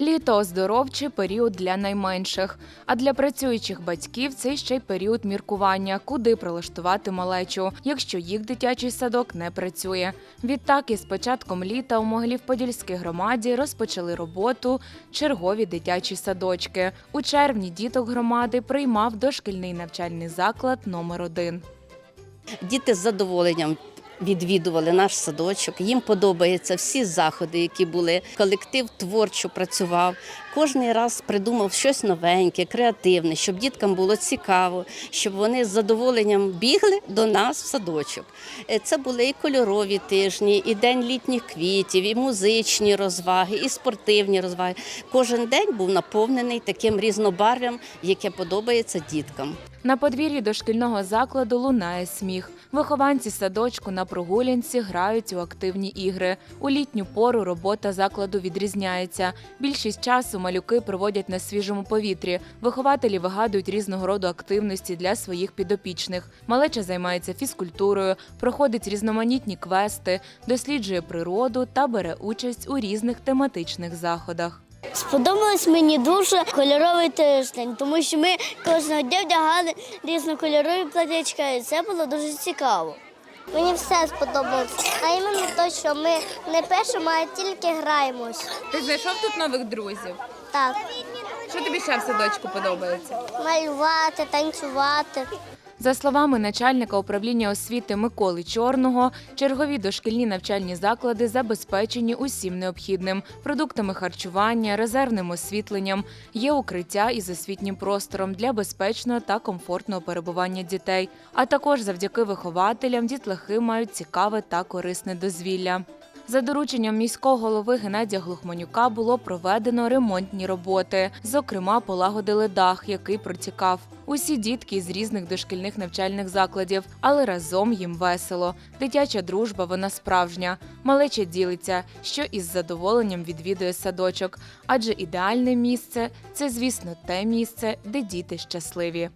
Літо оздоровчий період для найменших. А для працюючих батьків це ще й період міркування, куди прилаштувати малечу, якщо їх дитячий садок не працює. Відтак, із початком літа у Могилів-Подільській громаді розпочали роботу чергові дитячі садочки. У червні діток громади приймав дошкільний навчальний заклад номер 1 Діти з задоволенням відвідували наш садочок. Їм подобаються всі заходи, які були. Колектив творчо працював. Кожний раз придумав щось новеньке, креативне, щоб діткам було цікаво, щоб вони з задоволенням бігли до нас в садочок. Е, Це були і кольорові тижні, і день літніх квітів, і музичні розваги, і спортивні розваги. Кожен день був наповнений таким різнобарв'ям, яке подобається діткам. На подвір'ї дошкільного закладу лунає сміх. Вихованці садочку на прогулянці грають у активні ігри. У літню пору робота закладу відрізняється. Більшість часу малюки проводять на свіжому повітрі. Вихователі вигадують різного роду активності для своїх підопічних. Малеча займається фізкультурою, проходить різноманітні квести, досліджує природу та бере участь у різних тематичних заходах. Сподобалось мені дуже кольоровий тиждень, тому що ми кожного дня вдягали різнокольорові платячка, і це було дуже цікаво. Мені все сподобалось, а іменно те, що ми не пишемо, а тільки граємось. Ти знайшов тут нових друзів? Так, Що тобі ще в садочку подобається? малювати, танцювати. За словами начальника управління освіти Миколи Чорного, чергові дошкільні навчальні заклади забезпечені усім необхідним продуктами харчування, резервним освітленням, є укриття із освітнім простором для безпечного та комфортного перебування дітей. А також завдяки вихователям дітлахи мають цікаве та корисне дозвілля. За дорученням міського голови Геннадія Глухманюка було проведено ремонтні роботи. Зокрема, полагодили дах, який протікав. Усі дітки з різних дошкільних навчальних закладів, але разом їм весело. Дитяча дружба вона справжня. Малеча ділиться, що із задоволенням відвідує садочок, адже ідеальне місце це, звісно, те місце, де діти щасливі.